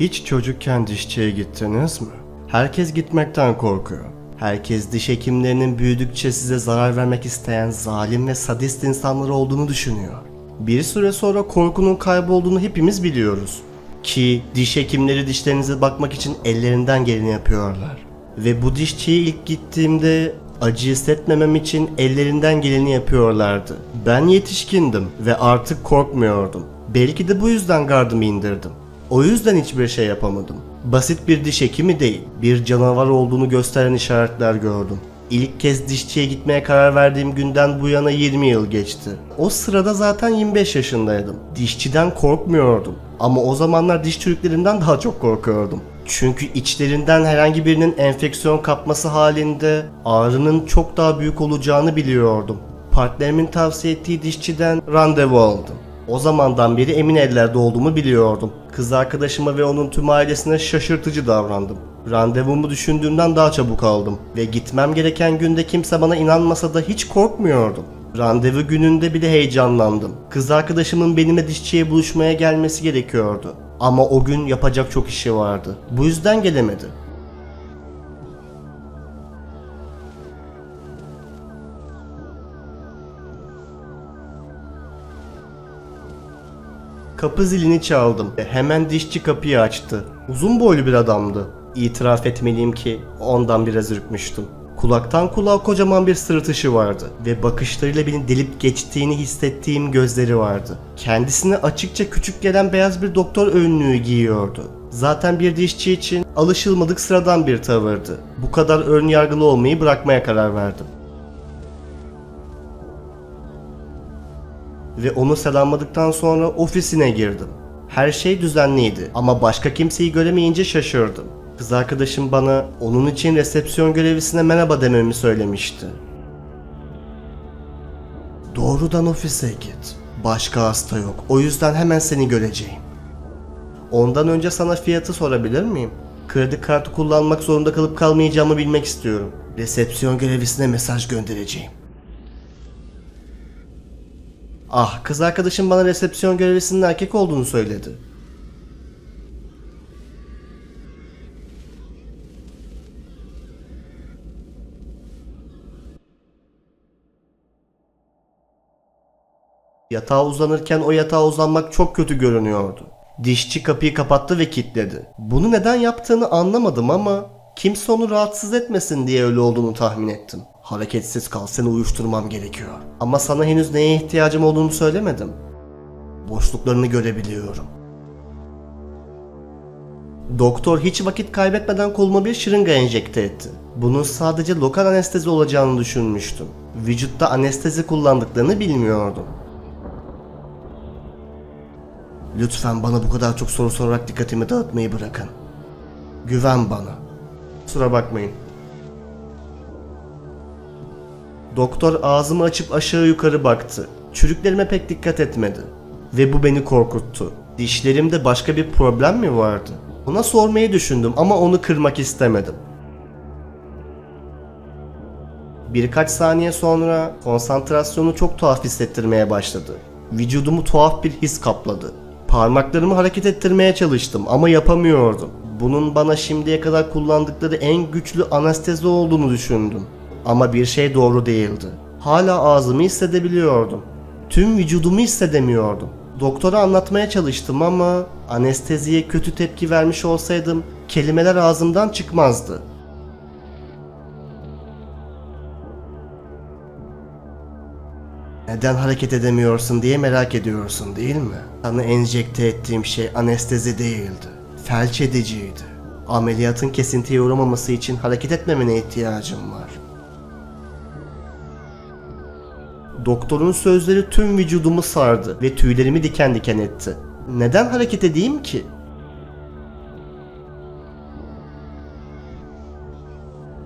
Hiç çocukken dişçiye gittiniz mi? Herkes gitmekten korkuyor. Herkes diş hekimlerinin büyüdükçe size zarar vermek isteyen zalim ve sadist insanlar olduğunu düşünüyor. Bir süre sonra korkunun kaybolduğunu hepimiz biliyoruz. Ki diş hekimleri dişlerinize bakmak için ellerinden geleni yapıyorlar. Ve bu dişçiye ilk gittiğimde acı hissetmemem için ellerinden geleni yapıyorlardı. Ben yetişkindim ve artık korkmuyordum. Belki de bu yüzden gardımı indirdim. O yüzden hiçbir şey yapamadım. Basit bir diş hekimi değil, bir canavar olduğunu gösteren işaretler gördüm. İlk kez dişçiye gitmeye karar verdiğim günden bu yana 20 yıl geçti. O sırada zaten 25 yaşındaydım. Dişçiden korkmuyordum. Ama o zamanlar diş çürüklerinden daha çok korkuyordum. Çünkü içlerinden herhangi birinin enfeksiyon kapması halinde ağrının çok daha büyük olacağını biliyordum. Partnerimin tavsiye ettiği dişçiden randevu aldım. O zamandan beri emin ellerde olduğumu biliyordum. Kız arkadaşıma ve onun tüm ailesine şaşırtıcı davrandım. Randevumu düşündüğümden daha çabuk aldım ve gitmem gereken günde kimse bana inanmasa da hiç korkmuyordum. Randevu gününde bile heyecanlandım. Kız arkadaşımın benimle dişçiye buluşmaya gelmesi gerekiyordu. Ama o gün yapacak çok işi vardı. Bu yüzden gelemedi. Kapı zilini çaldım. Hemen dişçi kapıyı açtı. Uzun boylu bir adamdı. İtiraf etmeliyim ki ondan biraz ürkmüştüm. Kulaktan kulağa kocaman bir sırıtışı vardı ve bakışlarıyla beni delip geçtiğini hissettiğim gözleri vardı. Kendisine açıkça küçük gelen beyaz bir doktor önlüğü giyiyordu. Zaten bir dişçi için alışılmadık sıradan bir tavırdı. Bu kadar ön yargılı olmayı bırakmaya karar verdim. Ve onu selamladıktan sonra ofisine girdim. Her şey düzenliydi ama başka kimseyi göremeyince şaşırdım. Kız arkadaşım bana onun için resepsiyon görevlisine merhaba dememi söylemişti. Doğrudan ofise git. Başka hasta yok. O yüzden hemen seni göreceğim. Ondan önce sana fiyatı sorabilir miyim? Kredi kartı kullanmak zorunda kalıp kalmayacağımı bilmek istiyorum. Resepsiyon görevlisine mesaj göndereceğim. Ah, kız arkadaşım bana resepsiyon görevlisinin erkek olduğunu söyledi. Yatağa uzanırken o yatağa uzanmak çok kötü görünüyordu. Dişçi kapıyı kapattı ve kilitledi. Bunu neden yaptığını anlamadım ama kimse onu rahatsız etmesin diye öyle olduğunu tahmin ettim. Hareketsiz kal seni uyuşturmam gerekiyor. Ama sana henüz neye ihtiyacım olduğunu söylemedim. Boşluklarını görebiliyorum. Doktor hiç vakit kaybetmeden koluma bir şırınga enjekte etti. Bunun sadece lokal anestezi olacağını düşünmüştüm. Vücutta anestezi kullandıklarını bilmiyordum. Lütfen bana bu kadar çok soru sorarak dikkatimi dağıtmayı bırakın. Güven bana. Kusura bakmayın. Doktor ağzımı açıp aşağı yukarı baktı. Çürüklerime pek dikkat etmedi. Ve bu beni korkuttu. Dişlerimde başka bir problem mi vardı? Ona sormayı düşündüm ama onu kırmak istemedim. Birkaç saniye sonra konsantrasyonu çok tuhaf hissettirmeye başladı. Vücudumu tuhaf bir his kapladı. Parmaklarımı hareket ettirmeye çalıştım ama yapamıyordum. Bunun bana şimdiye kadar kullandıkları en güçlü anestezi olduğunu düşündüm. Ama bir şey doğru değildi. Hala ağzımı hissedebiliyordum. Tüm vücudumu hissedemiyordum. Doktora anlatmaya çalıştım ama anesteziye kötü tepki vermiş olsaydım kelimeler ağzımdan çıkmazdı. Neden hareket edemiyorsun diye merak ediyorsun değil mi? Sana enjekte ettiğim şey anestezi değildi. Felç ediciydi. Ameliyatın kesintiye uğramaması için hareket etmemene ihtiyacım var. Doktorun sözleri tüm vücudumu sardı ve tüylerimi diken diken etti. Neden hareket edeyim ki?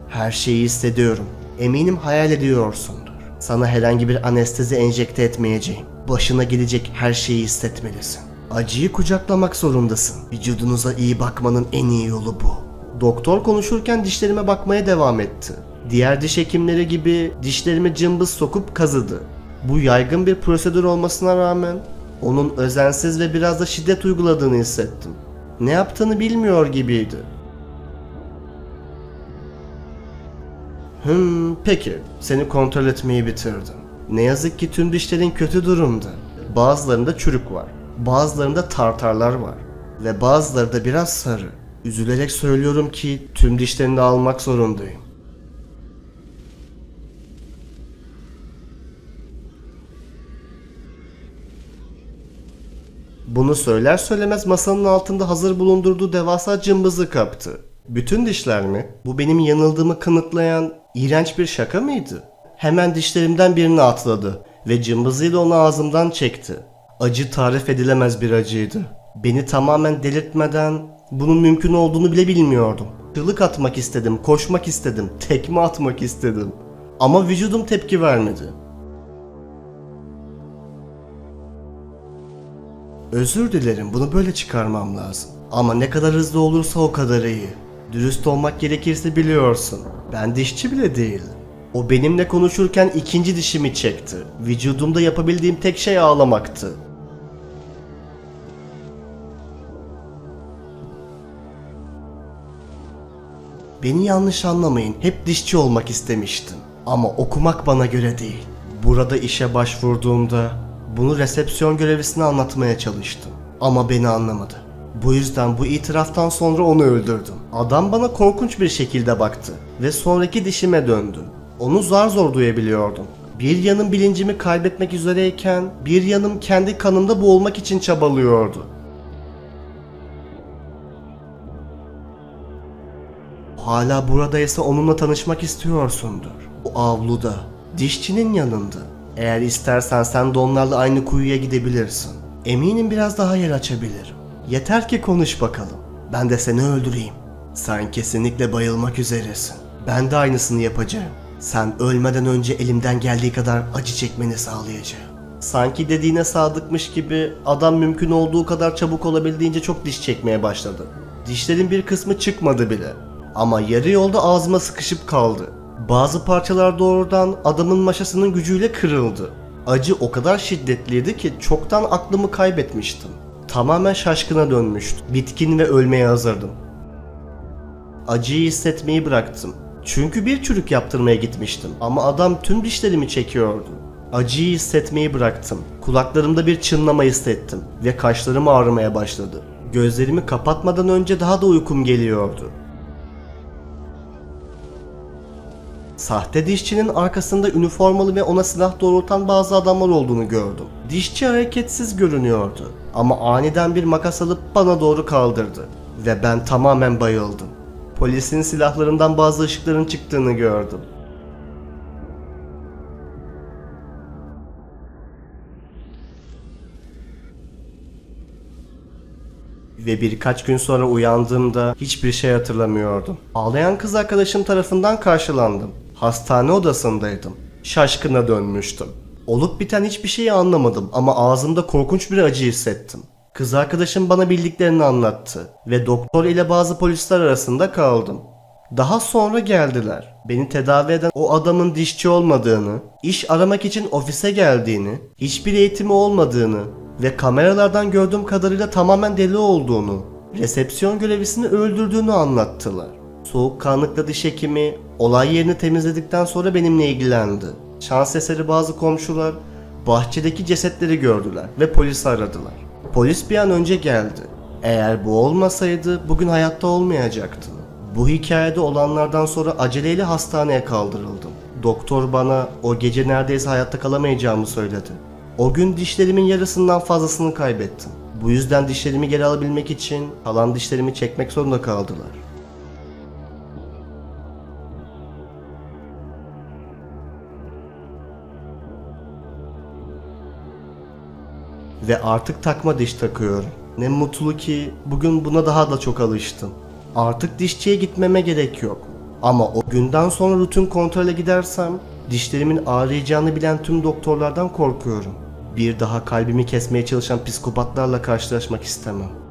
Her şeyi hissediyorum. Eminim hayal ediyorsundur. Sana herhangi bir anestezi enjekte etmeyeceğim. Başına gelecek her şeyi hissetmelisin. Acıyı kucaklamak zorundasın. Vücudunuza iyi bakmanın en iyi yolu bu. Doktor konuşurken dişlerime bakmaya devam etti. Diğer diş hekimleri gibi dişlerimi cımbız sokup kazıdı. Bu yaygın bir prosedür olmasına rağmen onun özensiz ve biraz da şiddet uyguladığını hissettim. ne yaptığını bilmiyor gibiydi. Hmm, peki. Seni kontrol etmeyi bitirdim. Ne yazık ki tüm dişlerin kötü durumda. Bazılarında çürük var. Bazılarında tartarlar var. Ve bazıları da biraz sarı. Üzülerek söylüyorum ki tüm dişlerini almak zorundayım. Bunu söyler söylemez masanın altında hazır bulundurduğu devasa cımbızı kaptı. Bütün dişler mi? Bu benim yanıldığımı kanıtlayan iğrenç bir şaka mıydı? Hemen dişlerimden birini atladı ve cımbızıyla onu ağzımdan çekti. Acı tarif edilemez bir acıydı. Beni tamamen delirtmeden bunun mümkün olduğunu bile bilmiyordum. Çığlık atmak istedim, koşmak istedim, tekme atmak istedim. Ama vücudum tepki vermedi. Özür dilerim bunu böyle çıkarmam lazım. Ama ne kadar hızlı olursa o kadar iyi. Dürüst olmak gerekirse biliyorsun. Ben dişçi bile değilim. O benimle konuşurken ikinci dişimi çekti. Vücudumda yapabildiğim tek şey ağlamaktı. Beni yanlış anlamayın. Hep dişçi olmak istemiştim. Ama okumak bana göre değil. Burada işe başvurduğumda bunu resepsiyon görevlisine anlatmaya çalıştım. Ama beni anlamadı. Bu yüzden bu itiraftan sonra onu öldürdüm. Adam bana korkunç bir şekilde baktı ve sonraki dişime döndü. Onu zar zor duyabiliyordum. Bir yanım bilincimi kaybetmek üzereyken bir yanım kendi kanımda boğulmak için çabalıyordu. Hala buradaysa onunla tanışmak istiyorsundur. O avluda, dişçinin yanında. Eğer istersen sen de onlarla aynı kuyuya gidebilirsin. Eminim biraz daha yer açabilirim. Yeter ki konuş bakalım. Ben de seni öldüreyim. Sen kesinlikle bayılmak üzeresin. Ben de aynısını yapacağım. Sen ölmeden önce elimden geldiği kadar acı çekmeni sağlayacağım. Sanki dediğine sadıkmış gibi adam mümkün olduğu kadar çabuk olabildiğince çok diş çekmeye başladı. Dişlerin bir kısmı çıkmadı bile. Ama yarı yolda ağzıma sıkışıp kaldı. Bazı parçalar doğrudan adamın maşasının gücüyle kırıldı. Acı o kadar şiddetliydi ki çoktan aklımı kaybetmiştim. Tamamen şaşkına dönmüştüm. Bitkin ve ölmeye hazırdım. Acıyı hissetmeyi bıraktım. Çünkü bir çürük yaptırmaya gitmiştim ama adam tüm dişlerimi çekiyordu. Acıyı hissetmeyi bıraktım. Kulaklarımda bir çınlama hissettim ve kaşlarım ağrımaya başladı. Gözlerimi kapatmadan önce daha da uykum geliyordu. Sahte dişçinin arkasında üniformalı ve ona silah doğrultan bazı adamlar olduğunu gördüm. Dişçi hareketsiz görünüyordu ama aniden bir makas alıp bana doğru kaldırdı ve ben tamamen bayıldım. Polisin silahlarından bazı ışıkların çıktığını gördüm. Ve birkaç gün sonra uyandığımda hiçbir şey hatırlamıyordum. Ağlayan kız arkadaşım tarafından karşılandım. Hastane odasındaydım. Şaşkına dönmüştüm. Olup biten hiçbir şeyi anlamadım ama ağzımda korkunç bir acı hissettim. Kız arkadaşım bana bildiklerini anlattı ve doktor ile bazı polisler arasında kaldım. Daha sonra geldiler. Beni tedavi eden o adamın dişçi olmadığını, iş aramak için ofise geldiğini, hiçbir eğitimi olmadığını ve kameralardan gördüğüm kadarıyla tamamen deli olduğunu, resepsiyon görevlisini öldürdüğünü anlattılar. Soğukkanlıkla diş hekimi olay yerini temizledikten sonra benimle ilgilendi. Şans eseri bazı komşular bahçedeki cesetleri gördüler ve polisi aradılar. Polis bir an önce geldi. Eğer bu olmasaydı bugün hayatta olmayacaktım. Bu hikayede olanlardan sonra aceleyle hastaneye kaldırıldım. Doktor bana o gece neredeyse hayatta kalamayacağımı söyledi. O gün dişlerimin yarısından fazlasını kaybettim. Bu yüzden dişlerimi geri alabilmek için kalan dişlerimi çekmek zorunda kaldılar. Ve artık takma diş takıyorum. Ne mutlu ki bugün buna daha da çok alıştım. Artık dişçiye gitmeme gerek yok. Ama o günden sonra rutin kontrole gidersem dişlerimin ağrıyacağını bilen tüm doktorlardan korkuyorum. Bir daha kalbimi kesmeye çalışan psikopatlarla karşılaşmak istemem.